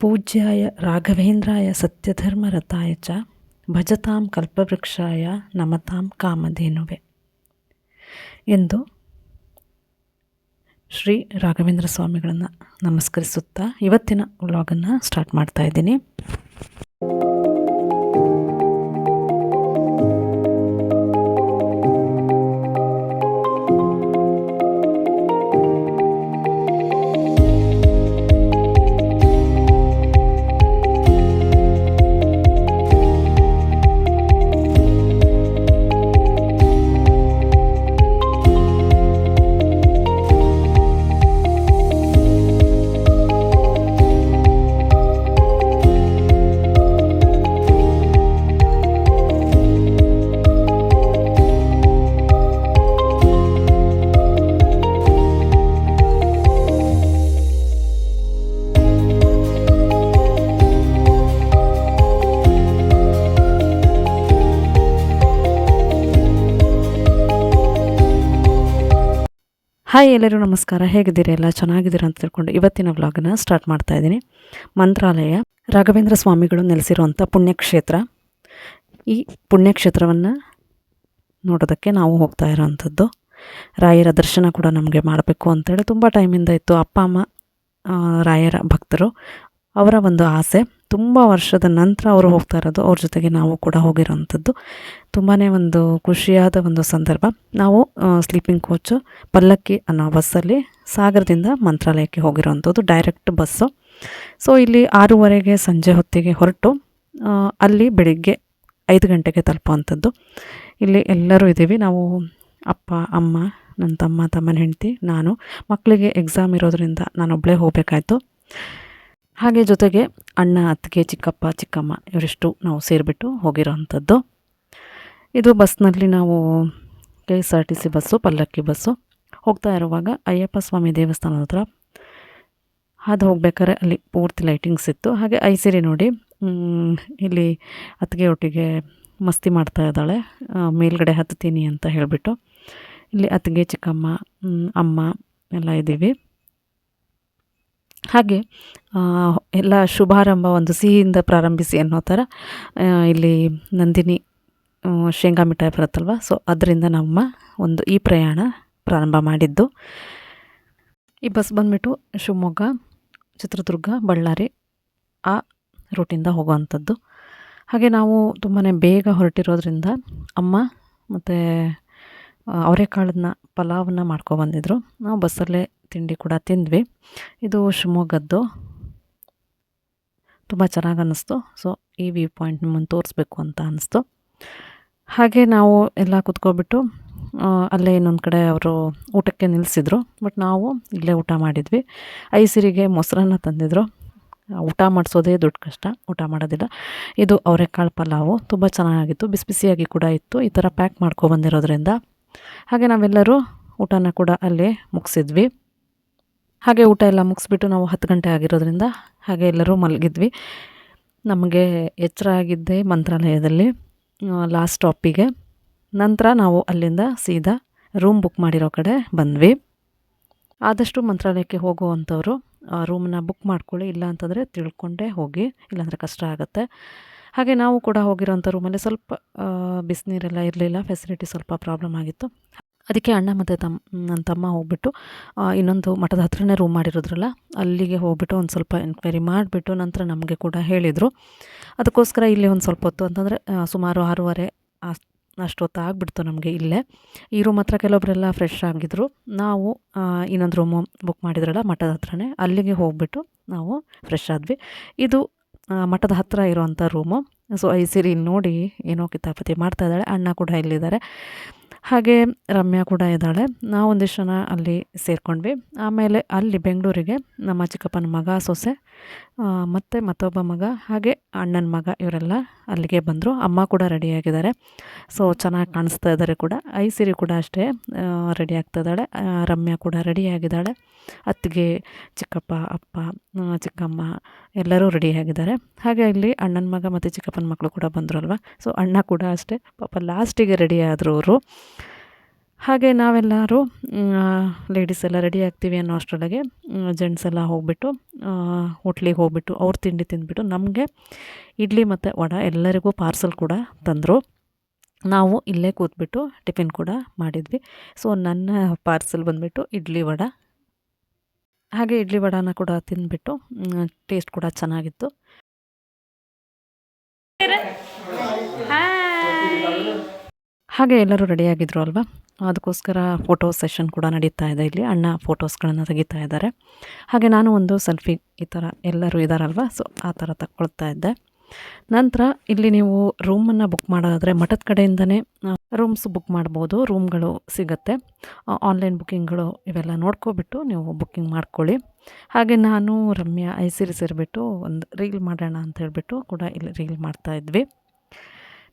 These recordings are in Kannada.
ಪೂಜ್ಯಾಯ ರಾಘವೇಂದ್ರಾಯ ಸತ್ಯಧರ್ಮರತಾಯ ಚ ಭಜತಾಂ ಕಲ್ಪವೃಕ್ಷಾಯ ನಮತಾಂ ಕಾಮಧೇನುವೆ. ಎಂದು ಶ್ರೀ ರಾಘವೇಂದ್ರ ಸ್ವಾಮಿಗಳನ್ನು ನಮಸ್ಕರಿಸುತ್ತಾ ಇವತ್ತಿನ ವ್ಲಾಗನ್ನು ಸ್ಟಾರ್ಟ್ ಮಾಡ್ತಾ ಇದ್ದೀನಿ. ಹಾಯ್ ಎಲ್ಲರೂ ನಮಸ್ಕಾರ. ಹೇಗಿದ್ದೀರಿ ಎಲ್ಲ? ಚೆನ್ನಾಗಿದ್ದೀರಾ ಅಂತ ತಿಳ್ಕೊಂಡು ಇವತ್ತಿನ ವ್ಲಾಗನ್ನು ಸ್ಟಾರ್ಟ್ ಮಾಡ್ತಾ ಇದ್ದೀನಿ. ಮಂತ್ರಾಲಯ, ರಾಘವೇಂದ್ರ ಸ್ವಾಮಿಗಳು ನೆಲೆಸಿರುವಂಥ ಪುಣ್ಯಕ್ಷೇತ್ರ. ಈ ಪುಣ್ಯಕ್ಷೇತ್ರವನ್ನು ನೋಡೋದಕ್ಕೆ ನಾವು ಹೋಗ್ತಾ ಇರೋವಂಥದ್ದು. ರಾಯರ ದರ್ಶನ ಕೂಡ ನಮಗೆ ಮಾಡಬೇಕು ಅಂತೇಳಿ ತುಂಬ ಟೈಮಿಂದ ಇತ್ತು. ಅಪ್ಪ, ಅಮ್ಮ ರಾಯರ ಭಕ್ತರು ಅವರ ಒಂದು ಆಸೆ. ತುಂಬ ವರ್ಷದ ನಂತರ ಅವರು ಹೋಗ್ತಾ ಇರೋದು. ಅವ್ರ ಜೊತೆಗೆ ನಾವು ಕೂಡ ಹೋಗಿರೋವಂಥದ್ದು. ತುಂಬಾ ಒಂದು ಖುಷಿಯಾದ ಒಂದು ಸಂದರ್ಭ. ನಾವು ಸ್ಲೀಪಿಂಗ್ ಕೋಚು ಪಲ್ಲಕ್ಕಿ ಅನ್ನೋ ಬಸ್ಸಲ್ಲಿ ಸಾಗರದಿಂದ ಮಂತ್ರಾಲಯಕ್ಕೆ ಹೋಗಿರೋವಂಥದ್ದು. ಡೈರೆಕ್ಟ್ ಬಸ್ಸು ಸೊ ಇಲ್ಲಿ ಆರೂವರೆಗೆ ಸಂಜೆ ಹೊತ್ತಿಗೆ ಹೊರಟು ಅಲ್ಲಿ ಬೆಳಿಗ್ಗೆ ಐದು ಗಂಟೆಗೆ ತಲುಪುವಂಥದ್ದು. ಇಲ್ಲಿ ಎಲ್ಲರೂ ಇದ್ದೀವಿ. ನಾವು ಅಪ್ಪ, ಅಮ್ಮ ನನ್ನ ತಮ್ಮ ತಮ್ಮನ ಹೆಂಡತಿ, ನಾನು. ಮಕ್ಕಳಿಗೆ ಎಕ್ಸಾಮ್ ಇರೋದರಿಂದ ನಾನೊಬ್ಬಳೇ ಹೋಗಬೇಕಾಯ್ತು. ಹಾಗೆ ಜೊತೆಗೆ ಅಣ್ಣ, ಅತ್ತಿಗೆ, ಚಿಕ್ಕಪ್ಪ, ಚಿಕ್ಕಮ್ಮ ಇವರಿಷ್ಟು ನಾವು ಸೇರಿಬಿಟ್ಟು ಹೋಗಿರೋವಂಥದ್ದು ಇದು ಬಸ್ನಲ್ಲಿ ನಾವು K S R T C bus, Pallakki bus. ಹೋಗ್ತಾ ಇರುವಾಗ ಅಯ್ಯಪ್ಪ ಸ್ವಾಮಿ ದೇವಸ್ಥಾನದ ಹತ್ರ ಅದು ಹೋಗ್ಬೇಕಾದ್ರೆ ಅಲ್ಲಿ ಪೂರ್ತಿ ಲೈಟಿಂಗ್ಸ್ ಇತ್ತು. ಹಾಗೆ ಐಸಿರಿ ನೋಡಿ ಇಲ್ಲಿ ಅತ್ತಿಗೆ ಒಟ್ಟಿಗೆ ಮಸ್ತಿ ಮಾಡ್ತಾ ಇದ್ದಾಳೆ. ಮೇಲ್ಗಡೆ ಹತ್ತೀನಿ ಅಂತ ಹೇಳಿಬಿಟ್ಟು. ಇಲ್ಲಿ ಅತ್ತಿಗೆ, ಚಿಕ್ಕಮ್ಮ ಅಮ್ಮ ಎಲ್ಲ ಇದ್ದೀವಿ. ಹಾಗೆ ಎಲ್ಲ ಶುಭಾರಂಭ ಒಂದು ಸಿಹಿಯಿಂದ ಪ್ರಾರಂಭಿಸಿ ಅನ್ನೋ ಥರ ಇಲ್ಲಿ ನಂದಿನಿ ಶೇಂಗಾ ಮಿಠಾಯಿ ಬರುತ್ತಲ್ವ? ಸೊ ಅದರಿಂದ ನಮ್ಮ ಒಂದು ಈ ಪ್ರಯಾಣ ಪ್ರಾರಂಭ ಮಾಡಿದ್ದು. ಈ ಬಸ್ ಬಂದುಬಿಟ್ಟು ಶಿವಮೊಗ್ಗ, ಚಿತ್ರದುರ್ಗ, ಬಳ್ಳಾರಿ, ಆ ರೂಟಿಂದ ಹೋಗುವಂಥದ್ದು. ಹಾಗೆ ನಾವು ತುಂಬಾ ಬೇಗ ಹೊರಟಿರೋದ್ರಿಂದ ಅಮ್ಮ ಮತ್ತು ಅವರೆಕಾಳನ್ನ ಪಲಾವನ್ನ ಮಾಡ್ಕೊಬಂದಿದ್ರು. ನಾವು ಬಸ್ಸಲ್ಲೇ ತಿಂಡಿ ಕೂಡ ತಿಂದ್ವಿ. ಇದು ಶಿವಮೊಗ್ಗದ್ದು. ತುಂಬ ಚೆನ್ನಾಗಿ ಅನ್ನಿಸ್ತು. ಸೊ, ಈ ವ್ಯೂ ಪಾಯಿಂಟ್ ನಿಮ್ಮನ್ನು ತೋರಿಸ್ಬೇಕು ಅಂತ ಅನ್ನಿಸ್ತು. ಹಾಗೆ ನಾವು ಎಲ್ಲ ಕುತ್ಕೊಬಿಟ್ಟು ಅಲ್ಲೇ ಇನ್ನೊಂದು ಕಡೆ ಅವರು ಊಟಕ್ಕೆ ನಿಲ್ಲಿಸಿದ್ರು ಬಟ್ ನಾವು ಇಲ್ಲೇ ಊಟ ಮಾಡಿದ್ವಿ. ಐಸಿರಿಗೆ ಮೊಸರನ್ನ ತಂದಿದ್ರು. ಊಟ ಮಾಡಿಸೋದೇ ದೊಡ್ಡ ಕಷ್ಟ. ಊಟ ಮಾಡೋದಿಲ್ಲ. ಇದು ಅವರೆಕಾಳು ಪಲಾವು. ತುಂಬ ಚೆನ್ನಾಗಿತ್ತು. ಬಿಸಿ ಬಿಸಿಯಾಗಿ ಕೂಡ ಇತ್ತು. ಈ ಥರ ಪ್ಯಾಕ್ ಮಾಡ್ಕೊಬಂದಿರೋದ್ರಿಂದ ಹಾಗೆ ನಾವೆಲ್ಲರೂ ಊಟನ ಕೂಡ ಅಲ್ಲೇ ಮುಗಿಸಿದ್ವಿ. ಹಾಗೆ ಊಟ ಎಲ್ಲ ಮುಗಿಸ್ಬಿಟ್ಟು ನಾವು ಹತ್ತು ಗಂಟೆ ಆಗಿರೋದ್ರಿಂದ ಹಾಗೆ ಎಲ್ಲರೂ ಮಲಗಿದ್ವಿ. ನಮಗೆ ಎಚ್ಚರ ಆಗಿದ್ದೆ ಮಂತ್ರಾಲಯದಲ್ಲಿ ಲಾಸ್ಟ್ ಸ್ಟಾಪಿಗೆ ನಂತರ ನಾವು ಅಲ್ಲಿಂದ ಸೀದಾ ರೂಮ್ ಬುಕ್ ಮಾಡಿರೋ ಕಡೆ ಬಂದ್ವಿ. ಆದಷ್ಟು ಮಂತ್ರಾಲಯಕ್ಕೆ ಹೋಗುವಂಥವ್ರು ರೂಮನ್ನ ಬುಕ್ ಮಾಡ್ಕೊಳ್ಳಿ, ಇಲ್ಲ ಅಂತಂದರೆ ತಿಳ್ಕೊಂಡೇ ಹೋಗಿ, ಇಲ್ಲಾಂದರೆ ಕಷ್ಟ ಆಗುತ್ತೆ. ಹಾಗೆ ನಾವು ಕೂಡ ಹೋಗಿರೋಂಥ ರೂಮಲ್ಲಿ ಸ್ವಲ್ಪ ಬಿಸಿನೀರೆಲ್ಲ ಇರಲಿಲ್ಲ ಫೆಸಿಲಿಟಿ ಸ್ವಲ್ಪ ಪ್ರಾಬ್ಲಮ್ ಆಗಿತ್ತು. ಅದಕ್ಕೆ ಅಣ್ಣ ಮತ್ತು ತಮ್ಮ ನನ್ನ ತಮ್ಮ ಹೋಗ್ಬಿಟ್ಟು ಇನ್ನೊಂದು ಮಠದ ಹತ್ರನೇ ರೂಮ್ ಮಾಡಿರೋದ್ರಲ್ಲ, ಅಲ್ಲಿಗೆ ಹೋಗ್ಬಿಟ್ಟು ಒಂದು ಸ್ವಲ್ಪ ಎನ್ಕ್ವೈರಿ ಮಾಡಿಬಿಟ್ಟು ನಂತರ ನಮಗೆ ಕೂಡ ಹೇಳಿದರು. ಅದಕ್ಕೋಸ್ಕರ ಇಲ್ಲಿ ಒಂದು ಸ್ವಲ್ಪ ಹೊತ್ತು ಅಂತಂದರೆ ಸುಮಾರು ಆರೂವರೆ ಅಷ್ಟು ಅಷ್ಟೊತ್ತು ಆಗಿಬಿಡ್ತು ನಮಗೆ ಇಲ್ಲೇ. ಈ ರೂಮ್ ಹತ್ರ ಕೆಲವೊಬ್ಬರೆಲ್ಲ ಫ್ರೆಶ್ ಆಗಿದ್ರು. ನಾವು ಇನ್ನೊಂದು ರೂಮು ಬುಕ್ ಮಾಡಿದ್ರಲ್ಲ ಮಠದ ಹತ್ರನೇ, ಅಲ್ಲಿಗೆ ಹೋಗ್ಬಿಟ್ಟು ನಾವು ಫ್ರೆಶ್ ಆದ್ವಿ. ಇದು ಮಠದ ಹತ್ತಿರ ಇರೋವಂಥ ರೂಮು ಸೊ ಐ ಸಿರಿ ನೋಡಿ ಏನೋ ಕಿತಾಪತಿ ಮಾಡ್ತಾ ಇದ್ದಾಳೆ. ಅಣ್ಣ ಕೂಡ ಇಲ್ಲಿದ್ದಾರೆ. ಹಾಗೆ ರಮ್ಯಾ ಕೂಡ ಇದ್ದಾಳೆ. ನಾವು ಒಂದಿಷ್ಟು ಜನ ಅಲ್ಲಿ ಸೇರಿಕೊಂಡ್ವಿ. ಆಮೇಲೆ ಅಲ್ಲಿ ಬೆಂಗಳೂರಿಗೆ ನಮ್ಮ ಚಿಕ್ಕಪ್ಪನ ಮಗ ಸೊಸೆ ಮತ್ತು ಮತ್ತೊಬ್ಬ ಮಗ, ಹಾಗೆ ಅಣ್ಣನ ಮಗ ಇವರೆಲ್ಲ ಅಲ್ಲಿಗೆ ಬಂದರು. ಅಮ್ಮ ಕೂಡ ರೆಡಿಯಾಗಿದ್ದಾರೆ ಸೊ ಚೆನ್ನಾಗಿ ಕಾಣಿಸ್ತಾ ಇದ್ದಾರೆ ಕೂಡ. ಐ ಸಿರಿ ಕೂಡ ಅಷ್ಟೇ ರೆಡಿ ಆಗ್ತಾ ಇದ್ದಾಳೆ. ರಮ್ಯಾ ಕೂಡ ರೆಡಿಯಾಗಿದ್ದಾಳೆ ಅತ್ತಿಗೆ ಚಿಕ್ಕಪ್ಪ, ಅಪ್ಪ ಚಿಕ್ಕಮ್ಮ ಎಲ್ಲರೂ ರೆಡಿಯಾಗಿದ್ದಾರೆ ಹಾಗೆ ಇಲ್ಲಿ ಅಣ್ಣನ ಮಗ ಮತ್ತು ಚಿಕ್ಕಪ್ಪನ ಮಕ್ಕಳು ಕೂಡ ಬಂದರು ಅಲ್ವಾ? ಸೊ ಅಣ್ಣ ಕೂಡ ಅಷ್ಟೇ. ಪಾಪ ಲಾಸ್ಟಿಗೆ ರೆಡಿ ಆದರು ಅವರು. ಹಾಗೆ ನಾವೆಲ್ಲರೂ ಲೇಡೀಸ್ ಎಲ್ಲ ರೆಡಿ ಆಗ್ತೀವಿ ಅನ್ನೋ ಅಷ್ಟರೊಳಗೆ ಜೆಂಟ್ಸ್ ಎಲ್ಲ ಹೋಗ್ಬಿಟ್ಟು ಹೋಟ್ಲಿಗೆ ಹೋಗ್ಬಿಟ್ಟು ಅವ್ರ ತಿಂಡಿ ತಿಂದ್ಬಿಟ್ಟು ನಮಗೆ ಇಡ್ಲಿ ಮತ್ತು ವಡೆ ಎಲ್ಲರಿಗೂ ಪಾರ್ಸಲ್ ಕೂಡ ತಂದರು. ನಾವು ಇಲ್ಲೇ ಕೂತ್ಬಿಟ್ಟು ಟಿಫಿನ್ ಕೂಡ ಮಾಡಿದ್ವಿ. ಸೊ ನನ್ನ ಪಾರ್ಸಲ್ ಬಂದುಬಿಟ್ಟು ಇಡ್ಲಿ ವಡೆ. ಹಾಗೆ ಇಡ್ಲಿ ವಡಾನ ಕೂಡ ತಿಂದ್ಬಿಟ್ಟು ಟೇಸ್ಟ್ ಕೂಡ ಚೆನ್ನಾಗಿತ್ತು. ಹಾಗೆ ಎಲ್ಲರೂ ರೆಡಿಯಾಗಿದ್ರು ಅಲ್ವಾ? ಅದಕ್ಕೋಸ್ಕರ ಫೋಟೋ ಸೆಷನ್ ಕೂಡ ನಡೀತಾ ಇದೆ ಇಲ್ಲಿ. ಅಣ್ಣ ಫೋಟೋಸ್ಗಳನ್ನು ತೆಗಿತಾ ಇದ್ದಾರೆ. ಹಾಗೆ ನಾನು ಒಂದು ಸೆಲ್ಫಿ ಈ ಥರ ಎಲ್ಲರೂ ಇದ್ದಾರಲ್ವ ಸೊ, ಆ ಥರ ತಗೊಳ್ತಾ ಇದ್ದೆ. ನಂತರ ಇಲ್ಲಿ ನೀವು ರೂಮನ್ನು ಬುಕ್ ಮಾಡೋದಾದರೆ ಮಠದ ಕಡೆಯಿಂದನೇ ರೂಮ್ಸ್ ಬುಕ್ ಮಾಡ್ಬೋದು. ರೂಮ್ಗಳು ಸಿಗುತ್ತೆ. ಆನ್ಲೈನ್ ಬುಕ್ಕಿಂಗ್ಗಳು ಇವೆಲ್ಲ ನೋಡ್ಕೊಬಿಟ್ಟು ನೀವು ಬುಕ್ಕಿಂಗ್ ಮಾಡ್ಕೊಳ್ಳಿ. ಹಾಗೆ ನಾನು ರಮ್ಯಾ ಐಸಿರಿ ಸೇರಿಬಿಟ್ಟು ಒಂದು ರೀಲ್ ಮಾಡೋಣ ಅಂತ ಹೇಳಿಬಿಟ್ಟು ಕೂಡ ಇಲ್ಲಿ ರೀಲ್ ಮಾಡ್ತಾಯಿದ್ವಿ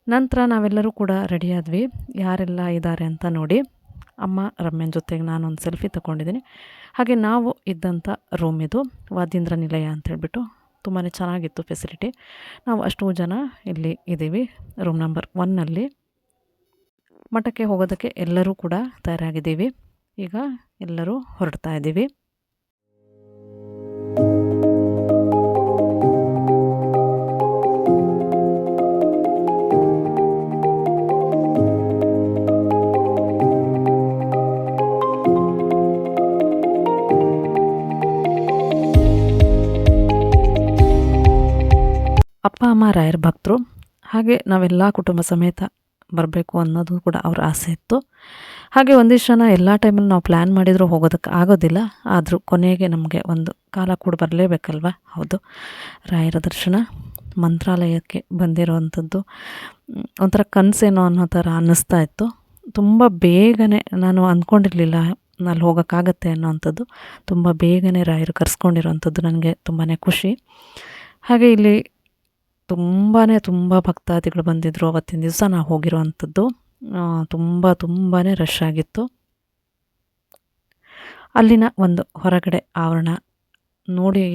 ನಂತರ ನಾವೆಲ್ಲರೂ ಕೂಡ ರೆಡಿ ಆದ್ವಿ. ಯಾರೆಲ್ಲ ಇದ್ದಾರೆ ಅಂತ ನೋಡಿ. ಅಮ್ಮ, ರಮ್ಯನ ಜೊತೆಗೆ ನಾನೊಂದು ಸೆಲ್ಫಿ ತಗೊಂಡಿದ್ದೀನಿ. ಹಾಗೆ ನಾವು ಇದ್ದಂಥ ರೂಮ್ ಇದು ವಾದೀಂದ್ರ ನಿಲಯ ಅಂತ ಹೇಳಿಬಿಟ್ಟು ತುಂಬಾ ಚೆನ್ನಾಗಿತ್ತು ಫೆಸಿಲಿಟಿ ನಾವು ಅಷ್ಟು ಜನ ಇಲ್ಲಿ ಇದ್ದೀವಿ. ರೂಮ್ ನಂಬರ್ ಒನ್ನಲ್ಲಿ ಮಠಕ್ಕೆ ಹೋಗೋದಕ್ಕೆ ಎಲ್ಲರೂ ಕೂಡ ತಯಾರಾಗಿದ್ದೀವಿ. ಈಗ ಎಲ್ಲರೂ ಹೊರಡ್ತಾ ಇದ್ದೀವಿ. ಅಮ್ಮ ರಾಯರ ಭಕ್ತರು, ಹಾಗೆ ನಾವೆಲ್ಲ ಕುಟುಂಬ ಸಮೇತ ಬರಬೇಕು ಅನ್ನೋದು ಕೂಡ ಅವ್ರ ಆಸೆ ಇತ್ತು. ಹಾಗೆ ಒಂದಿಷ್ಟು ಜನ ಎಲ್ಲ ಟೈಮಲ್ಲಿ ನಾವು ಪ್ಲ್ಯಾನ್ ಮಾಡಿದರೂ ಹೋಗೋದಕ್ಕೆ ಆಗೋದಿಲ್ಲ. ಆದರೂ ಕೊನೆಗೆ ನಮಗೆ ಒಂದು ಕಾಲ ಕೂಡ ಬರಲೇಬೇಕಲ್ವ? ಹೌದು. ರಾಯರ ದರ್ಶನ ಮಂತ್ರಾಲಯಕ್ಕೆ ಬಂದಿರುವಂಥದ್ದು. ಒಂಥರ ಕನಸೇನೋ ಅನ್ನೋ ಥರ ಅನ್ನಿಸ್ತಾ ಇತ್ತು. ತುಂಬ ಬೇಗನೆ ನಾನು ಅಂದ್ಕೊಂಡಿರಲಿಲ್ಲ ಅಲ್ಲಿ ಹೋಗೋಕ್ಕಾಗತ್ತೆ ಅನ್ನೋವಂಥದ್ದು. ತುಂಬ ಬೇಗನೆ ರಾಯರು ಕರೆಸ್ಕೊಂಡಿರೋವಂಥದ್ದು ನನಗೆ ತುಂಬಾ ಖುಷಿ. ಹಾಗೆ ಇಲ್ಲಿ ತುಂಬಾ ತುಂಬ ಭಕ್ತಾದಿಗಳು ಬಂದಿದ್ದರು ಅವತ್ತಿನ ದಿವಸ ನಾವು ಹೋಗಿರುವಂಥದ್ದು. ತುಂಬ ತುಂಬಾ ರಶ್ ಆಗಿತ್ತು. ಅಲ್ಲಿನ ಒಂದು ಹೊರಗಡೆ ಆವರಣ ನೋಡಿ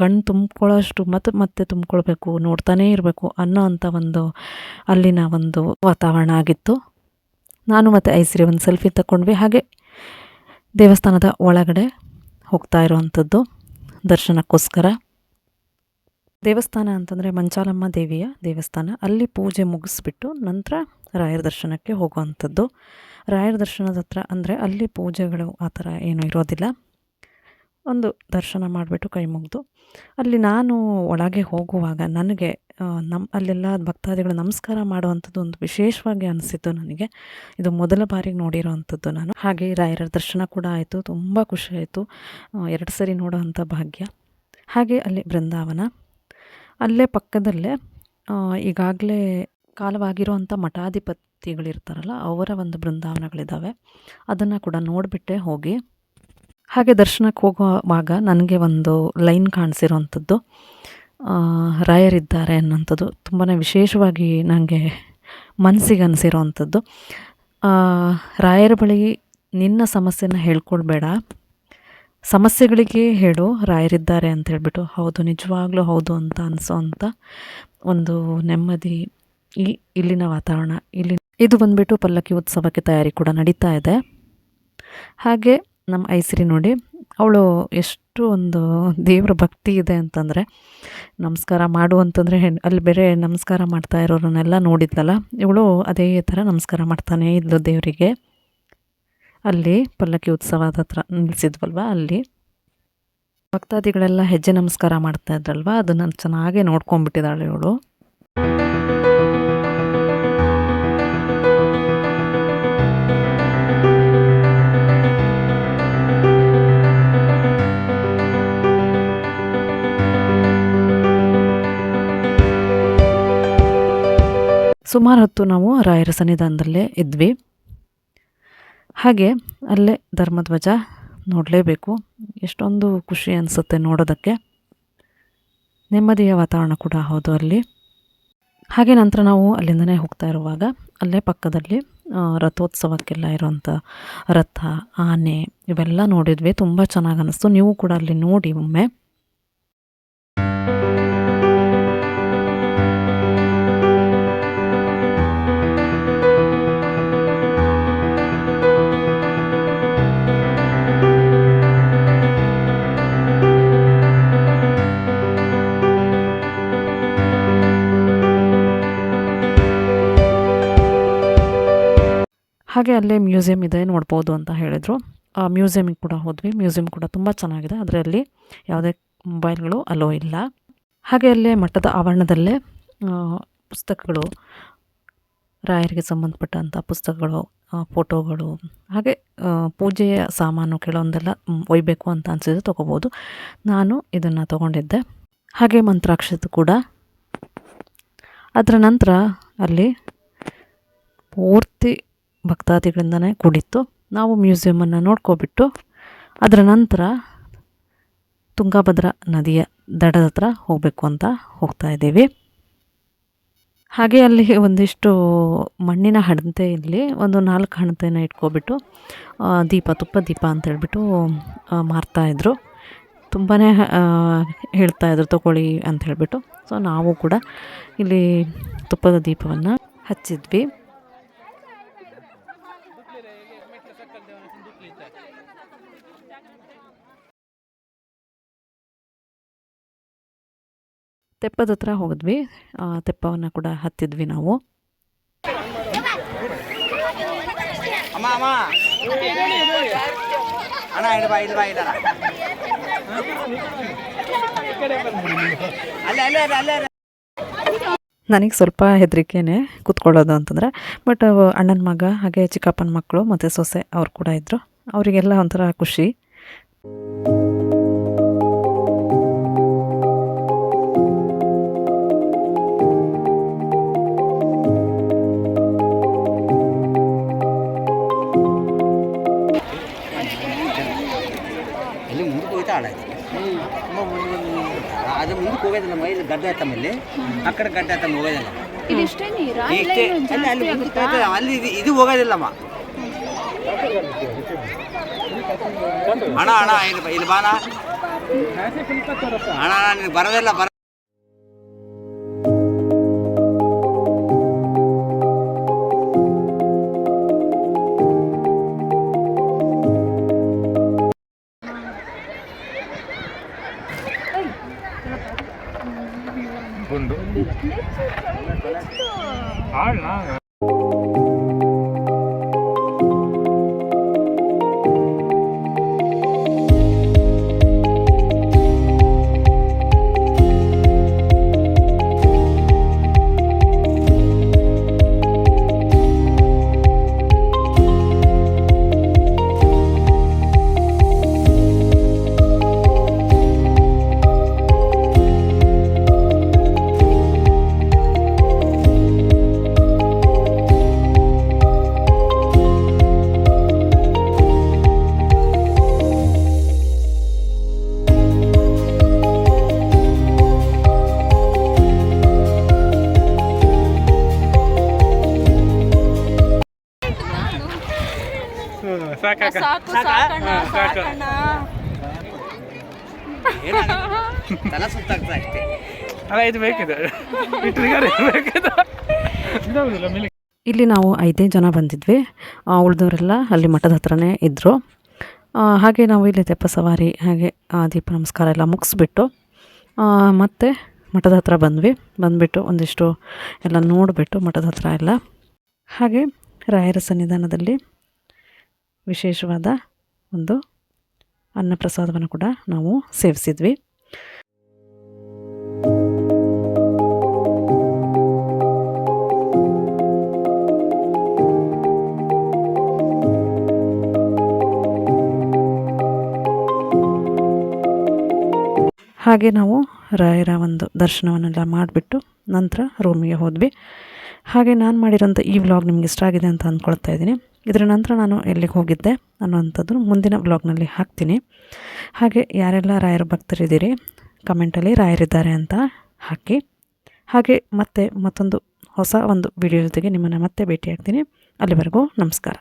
ಕಣ್ಣು ತುಂಬ್ಕೊಳ್ಳೋಷ್ಟು ಮತ್ತೆ ಮತ್ತೆ ತುಂಬ್ಕೊಳ್ಬೇಕು, ನೋಡ್ತಾನೇ ಇರಬೇಕು ಅನ್ನೋ ಅಂಥ ಒಂದು ಅಲ್ಲಿನ ಒಂದು ವಾತಾವರಣ ಆಗಿತ್ತು. ನಾನು ಮತ್ತು ಐಸಿರಿ ಒಂದು ಸೆಲ್ಫಿ ತಗೊಂಡ್ವಿ ಹಾಗೆ ದೇವಸ್ಥಾನದ ಒಳಗಡೆ ಹೋಗ್ತಾ ಇರುವಂಥದ್ದು ದರ್ಶನಕ್ಕೋಸ್ಕರ. ದೇವಸ್ಥಾನ ಅಂತಂದರೆ ಮಂಚಾಲಮ್ಮ ದೇವಿಯ ದೇವಸ್ಥಾನ. ಅಲ್ಲಿ ಪೂಜೆ ಮುಗಿಸ್ಬಿಟ್ಟು ನಂತರ ರಾಯರ ದರ್ಶನಕ್ಕೆ ಹೋಗುವಂಥದ್ದು. ರಾಯರ ದರ್ಶನದ ಹತ್ರ ಅಂದರೆ ಅಲ್ಲಿ ಪೂಜೆಗಳು ಆ ಥರ ಏನು ಇರೋದಿಲ್ಲ. ಒಂದು ದರ್ಶನ ಮಾಡಿಬಿಟ್ಟು ಕೈ ಮುಗಿದು. ಅಲ್ಲಿ ನಾನು ಒಳಗೆ ಹೋಗುವಾಗ ನನಗೆ ನಮ್ಮ ಅಲ್ಲೆಲ್ಲ ಭಕ್ತಾದಿಗಳು ನಮಸ್ಕಾರ ಮಾಡುವಂಥದ್ದು ಒಂದು ವಿಶೇಷವಾಗಿ ಅನಿಸಿತ್ತು ನನಗೆ. ಇದು ಮೊದಲ ಬಾರಿಗೆ ನೋಡಿರೋವಂಥದ್ದು ನಾನು. ಹಾಗೆ ರಾಯರ ದರ್ಶನ ಕೂಡ ಆಯಿತು. ತುಂಬ ಖುಷಿಯಾಯಿತು ಎರಡು ಸರಿ ನೋಡೋವಂಥ ಭಾಗ್ಯ. ಹಾಗೆ ಅಲ್ಲಿ ಬೃಂದಾವನ. ಅಲ್ಲೇ ಪಕ್ಕದಲ್ಲೇ ಈಗಾಗಲೇ ಕಾಲವಾಗಿರುವಂಥ ಮಠಾಧಿಪತಿಗಳಿರ್ತಾರಲ್ಲ, ಅವರ ಒಂದು ಬೃಂದಾವನಗಳಿದ್ದಾವೆ. ಅದನ್ನು ಕೂಡ ನೋಡಿಬಿಟ್ಟೆ ಹೋಗಿ. ಹಾಗೆ ದರ್ಶನಕ್ಕೆ ಹೋಗುವಾಗ ನನಗೆ ಒಂದು ಲೈನ್ ಕಾಣಿಸಿರೋವಂಥದ್ದು. ರಾಯರಿದ್ದಾರೆ ಅನ್ನೋಂಥದ್ದು ತುಂಬಾ ವಿಶೇಷವಾಗಿ ನನಗೆ ಮನಸ್ಸಿಗೆ ಅನಿಸಿರೋವಂಥದ್ದು. ರಾಯರ ಬಳಿ ನಿನ್ನ ಸಮಸ್ಯೆನ ಹೇಳ್ಕೊಳ್ಬೇಡ. ಸಮಸ್ಯೆಗಳಿಗೆ ಹೇಳು ರಾಯರಿದ್ದಾರೆ ಅಂತ ಹೇಳ್ಬಿಟ್ಟು, ಹೌದು, ನಿಜವಾಗ್ಲೂ ಹೌದು ಅಂತ ಅನಿಸೋ ಅಂತ ಒಂದು ನೆಮ್ಮದಿ ಈ ಇಲ್ಲಿನ ವಾತಾವರಣ, ಇಲ್ಲಿ ಇದು ಬಂದುಬಿಟ್ಟು ಪಲ್ಲಕ್ಕಿ ಉತ್ಸವಕ್ಕೆ ತಯಾರಿ ಕೂಡ ನಡೀತಾ ಇದೆ. ಹಾಗೆ ನಮ್ಮ ಐಸಿರಿ ನೋಡಿ, ಅವಳು ಎಷ್ಟು ಒಂದು ದೇವ್ರ ಭಕ್ತಿ ಇದೆ ಅಂತಂದರೆ, ನಮಸ್ಕಾರ ಮಾಡು ಅಂತಂದರೆ ಅಲ್ಲಿ ಬೇರೆ ನಮಸ್ಕಾರ ಮಾಡ್ತಾ ಇರೋರನ್ನೆಲ್ಲ ನೋಡಿದ್ಲಲ್ಲ ಇವಳು ಅದೇ ಥರ ನಮಸ್ಕಾರ ಮಾಡ್ತಾನೇ ಇದ್ಲು ದೇವರಿಗೆ. ಅಲ್ಲಿ ಪಲ್ಲಕ್ಕಿ ಉತ್ಸವದ ಹತ್ರ ನಿಲ್ಲಿಸಿದ್ವಲ್ವ ಅಲ್ಲಿ. ಭಕ್ತಾದಿಗಳೆಲ್ಲ ಹೆಜ್ಜೆ ನಮಸ್ಕಾರ ಮಾಡ್ತಾ ಇದ್ರಲ್ವ? ಅದನ್ನು ಚೆನ್ನಾಗೆ ನೋಡ್ಕೊಂಡ್ಬಿಟ್ಟಿದ್ದಾಳೆ ಇವಳು. ಸುಮಾರು ಹೊತ್ತು ನಾವು ರಾಯರ ಸನ್ನಿಧಾನದಲ್ಲೇ ಇದ್ವಿ. ಹಾಗೆ ಅಲ್ಲೇ ಧರ್ಮಧ್ವಜ ನೋಡಲೇಬೇಕು. ಎಷ್ಟೊಂದು ಖುಷಿ ಅನಿಸುತ್ತೆ ನೋಡೋದಕ್ಕೆ. ನೆಮ್ಮದಿಯ ವಾತಾವರಣ ಕೂಡ ಹೌದು ಅಲ್ಲಿ. ಹಾಗೆ ನಂತರ ನಾವು ಅಲ್ಲಿಂದನೇ ಹೋಗ್ತಾ ಇರುವಾಗ ಅಲ್ಲೇ ಪಕ್ಕದಲ್ಲಿ ರಥೋತ್ಸವಕ್ಕೆಲ್ಲ ಇರೋಂಥ ರಥ, ಆನೆ ಇವೆಲ್ಲ ನೋಡಿದ್ವಿ. ತುಂಬ ಚೆನ್ನಾಗಿ ಅನ್ನಿಸ್ತು ನೀವು ಕೂಡ ಅಲ್ಲಿ ನೋಡಿ ಒಮ್ಮೆ. ಹಾಗೆ ಅಲ್ಲೇ ಮ್ಯೂಸಿಯಂ ಇದೆ ನೋಡ್ಬೋದು ಅಂತ ಹೇಳಿದರು. ಮ್ಯೂಸಿಯಮಿಗೆ ಕೂಡ ಹೋದ್ವಿ. ಮ್ಯೂಸಿಯಂ ಕೂಡ ತುಂಬ ಚೆನ್ನಾಗಿದೆ. ಅದರಲ್ಲಿ ಯಾವುದೇ ಮೊಬೈಲ್ಗಳು ಅಲೋ ಇಲ್ಲ. ಹಾಗೆ ಅಲ್ಲೇ ಮಠದ ಆವರಣದಲ್ಲೇ ಪುಸ್ತಕಗಳು, ರಾಯರಿಗೆ ಸಂಬಂಧಪಟ್ಟಂಥ ಪುಸ್ತಕಗಳು ಫೋಟೋಗಳು, ಹಾಗೆ ಪೂಜೆಯ ಸಾಮಾನು ಕೆಲವೊಂದೆಲ್ಲ ಒಯ್ಬೇಕು ಅಂತ ಅನಿಸಿದ್ರೆ ತೊಗೋಬೋದು. ನಾನು ಇದನ್ನು ತೊಗೊಂಡಿದ್ದೆ. ಹಾಗೆ ಮಂತ್ರಾಕ್ಷರದ್ದು ಕೂಡ. ಅದರ ನಂತರ ಅಲ್ಲಿ ಪೂರ್ತಿ ಭಕ್ತಾದಿಗಳಿಂದನೇ ಕೂಡಿತ್ತು. ನಾವು ಮ್ಯೂಸಿಯಮನ್ನು ನೋಡ್ಕೊಬಿಟ್ಟು ಅದರ ನಂತರ ತುಂಗಭದ್ರಾ ನದಿಯ ದಡದ ಹತ್ರ ಹೋಗಬೇಕು ಅಂತ ಹೋಗ್ತಾ ಇದ್ದೀವಿ. ಹಾಗೆ ಅಲ್ಲಿ ಒಂದಿಷ್ಟು ಮಣ್ಣಿನ ಹಣತೆಯಲ್ಲಿ ಒಂದು ನಾಲ್ಕು ಹಣತೆನ ಇಟ್ಕೊಬಿಟ್ಟು ದೀಪ, ತುಪ್ಪ ದೀಪ ಅಂತ ಹೇಳ್ಬಿಟ್ಟು ಮಾರ್ತಾಯಿದ್ರು ತುಂಬಾ ಹೇಳ್ತಾಯಿದ್ರು ತಗೊಳ್ಳಿ ಅಂತ ಹೇಳಿಬಿಟ್ಟು. ಸೊ ನಾವು ಕೂಡ ಇಲ್ಲಿ ತುಪ್ಪದ ದೀಪವನ್ನು ಹಚ್ಚಿದ್ವಿ. ತೆಪ್ಪದ ಹತ್ರ ಹೋಗಿದ್ವಿ ತೆಪ್ಪವನ್ನು ಕೂಡ ಹತ್ತಿದ್ವಿ ನಾವು. ನನಗೆ ಸ್ವಲ್ಪ ಹೆದರಿಕೆನೆ ಕೂತ್ಕೊಳ್ಳೋದು ಅಂತಂದರೆ ಬಟ್ ಅಣ್ಣನ ಮಗ ಹಾಗೆ ಚಿಕ್ಕಪ್ಪನ ಮಕ್ಕಳು ಮತ್ತು ಸೊಸೆ ಅವ್ರು ಕೂಡ ಇದ್ದರು ಅವರಿಗೆಲ್ಲ ಒಂಥರ ಖುಷಿ. ಇಲ್ಲಿ ಮುಂದಕ್ಕೆ ಹೋಯ್ತಾ ಹಾಳಾಯ್ತು ಅದು ಮುಂದಕ್ಕೆ ಹೋಗೋದಿಲ್ಲ ಮೈಲಿ ಗಡ್ಡೆ ಆಯ್ತಮ್ಮ ಇಲ್ಲಿ ಆ ಕಡೆ ಗಡ್ಡೆ ಆಯ್ತಮ್ಮ ಹೋಗೋದಿಲ್ಲ. ಇದಿಷ್ಟೇ ನೀರಾ ಇಲ್ಲ ಇಷ್ಟೇ ಇನ್ನೂ ಅಲ್ಲಿ ಅಲ್ಲಿ ಜಾಸ್ತಿ ಮುಂದಕ್ಕೆ ಆಗುತ್ತಾ? ಹೋಯ್ತದೆ. ಅಲ್ಲಿ ಇದು- ಇದು ಹೋಗೋದಿಲ್ಲಮ್ಮ. ಅಣ್ಣ ಅಣ್ಣ ಇಲ್ಲಿ ಬಾ- ಇಲ್ಲಿ ಬಾಣ ಅಣ್ಣ ಅಣ್ಣ ನಿನಗೆ ಬರೋದಿಲ್ಲ ಬರ ಸಾಕು ಸಾಕಣ್ಣ ಸಾಕಣ್ಣ. ಏನಾಗುತ್ತೆ? ತಲೆ ಸುತ್ತಾಗ್ತದೆ ಅಷ್ಟೇ ಅಲ್ಲ ಇದು ಬೇಕಿದೆ. ಈ ಟ್ರಿಗರ್ ಬೇಕಿದೆ. ಇದಾಗುದಿಲ್ಲ ಮೇಲೆ ಇಲ್ಲಿ ನಾವು ಐದೇ ಜನ ಬಂದಿದ್ವಿ. ಉಳಿದವರೆಲ್ಲ ಅಲ್ಲಿ ಮಠದ ಹತ್ರನೇ ಇದ್ದರು ಹಾಗೆ ನಾವು ಇಲ್ಲಿ ತೆಪ್ಪ ಸವಾರಿ ಹಾಗೆ ಆ, ದೀಪ ನಮಸ್ಕಾರ ಎಲ್ಲ ಮುಗಿಸ್ಬಿಟ್ಟು ಮತ್ತೆ ಮಠದ ಹತ್ರ ಬಂದ್ವಿ. ಬಂದುಬಿಟ್ಟು ಒಂದಿಷ್ಟು ಎಲ್ಲ ನೋಡಿಬಿಟ್ಟು ಮಠದ ಹತ್ರ ಎಲ್ಲ. ಹಾಗೆ ರಾಯರ ಸನ್ನಿಧಾನದಲ್ಲಿ ವಿಶೇಷವಾದ ಒಂದು ಅನ್ನಪ್ರಸಾದವನ್ನು ಕೂಡ ನಾವು ಸೇವಿಸಿದ್ವಿ. ಹಾಗೆ ನಾವು ರಾಯರ ಒಂದು ದರ್ಶನವನ್ನೆಲ್ಲ ಮಾಡಿಬಿಟ್ಟು ನಂತರ ರೂಮಿಗೆ ಹೋದ್ವಿ. ಹಾಗೆ ನಾನು ಮಾಡಿರೋಂಥ ಈ ವ್ಲಾಗ್ ನಿಮ್ಗೆ ಇಷ್ಟ ಆಗಿದೆ ಅಂತ ಅಂದ್ಕೊಳ್ತಾ ಇದ್ದೀನಿ. ಇದರ ನಂತರ ನಾನು ಎಲ್ಲಿಗೆ ಹೋಗಿದ್ದೆ ಅನ್ನೋವಂಥದ್ದು ಮುಂದಿನ ವ್ಲಾಗ್ನಲ್ಲಿ ಹಾಕ್ತೀನಿ. ಹಾಗೆ ಯಾರೆಲ್ಲ ರಾಯರ ಭಕ್ತರಿದ್ದೀರಿ ಕಮೆಂಟಲ್ಲಿ ರಾಯರಿದ್ದಾರೆ ಅಂತ ಹಾಕಿ. ಹಾಗೆ ಮತ್ತೆ ಮತ್ತೊಂದು ಹೊಸ ಒಂದು ವಿಡಿಯೋ ಜೊತೆಗೆ ನಿಮ್ಮನ್ನು ಮತ್ತೆ ಭೇಟಿ ಆಗ್ತೀನಿ ಅಲ್ಲಿವರೆಗೂ ನಮಸ್ಕಾರ.